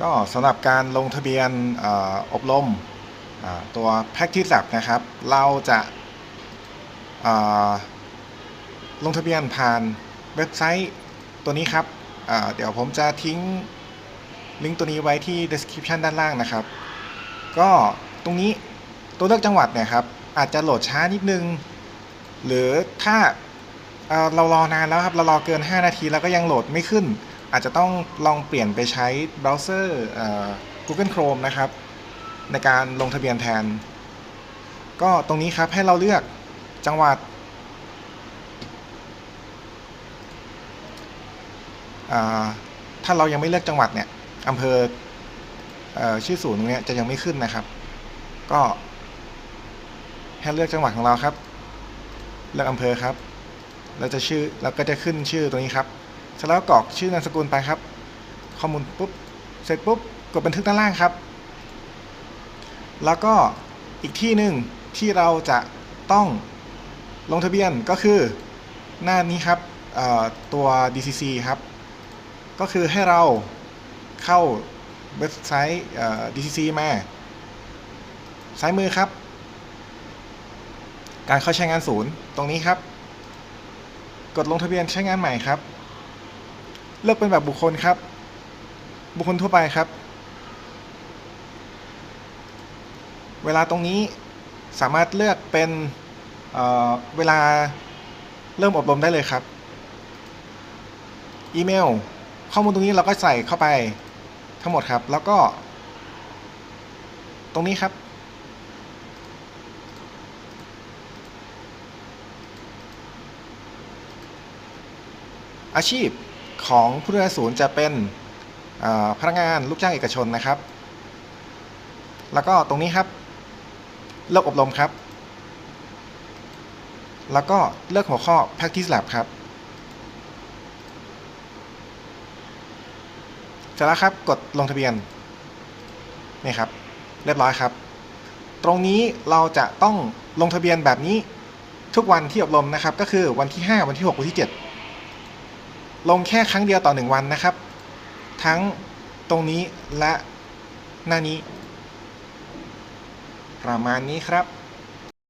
ก็สำหรับการลงทะเบียนออบรมอ่าตัว Practice Lab นะครับ เราจะลงทะเบียนผ่านเว็บไซต์ตัวนี้ครับ เดี๋ยวผมจะทิ้งลิงก์ตัวนี้ไว้ที่ description ด้านล่างนะครับ ก็ตรงนี้ตัวเลือกจังหวัดเนี่ยครับ อาจจะโหลดช้านิดนึง หรือถ้าเอ่อเรารอนานแล้วครับ เรารอเกิน 5 นาทีแล้วก็ยังโหลดไม่ขึ้น อาจจะต้องลองเปลี่ยนไปใช้เบราว์เซอร์ Google Chrome นะครับ ในการลงทะเบียนแทน ก็ตรงนี้ครับให้เราเลือกจังหวัดถ้าเรายังไม่เลือกจังหวัดเนี่ยอำเภอเอชื่อศูนย์ตรงเนี้ยจะยังไม่ขึ้นนะครับ ก็ให้เลือกจังหวัดของเราครับ เลือกอำเภอครับเราจะชื่อเราก็จะขึ้นชื่อตรงนี้ครับ เสร็จแล้วกรอกชื่อนามสกุลไปครับ ข้อมูลปุ๊บ เสร็จปุ๊บ กดบันทึกด้านล่างครับ แล้วก็อีกที่หนึ่งที่เราจะต้องลงทะเบียนก็คือหน้านี้ครับตัว DCC ครับ ก็คือให้เราเข้าเว็บไซต์ DCC มาซ้ายมือครับ การเข้าใช้งานศูนย์ตรงนี้ครับ กดลงทะเบียนใช้งานใหม่ครับ เลือกเป็นแบบบุคคลครับ บุคคลทั่วไปครับ เวลาตรงนี้สามารถเลือกเป็นเเวลาเริ่มอบรมได้เลยครับ อีเมล ข้อมูลตรงนี้เราก็ใส่เข้าไปทั้งหมดครับ แล้วก็ ตรงนี้ครับ อาชีพ ของผู้ดูแลศูนย์จะเป็นพนักงานลูกจ้างเอกชนนะครับ แล้วก็ตรงนี้ครับ เลือกอบรมครับ แล้วก็เลือกหัวข้อ practice lab ครับเสร็จแล้วครับกดลงทะเบียนนี่ครับ เรียบร้อยครับ ตรงนี้เราจะต้องลงทะเบียนแบบนี้ทุกวันที่อบรมนะครับ ก็คือวันที่ 5 วันที่ 6 วันที่ 7 ลงแค่ครั้งเดียวต่อ 1 วันนะครับ ทั้งตรงนี้และหน้านี้ ประมาณนี้ครับ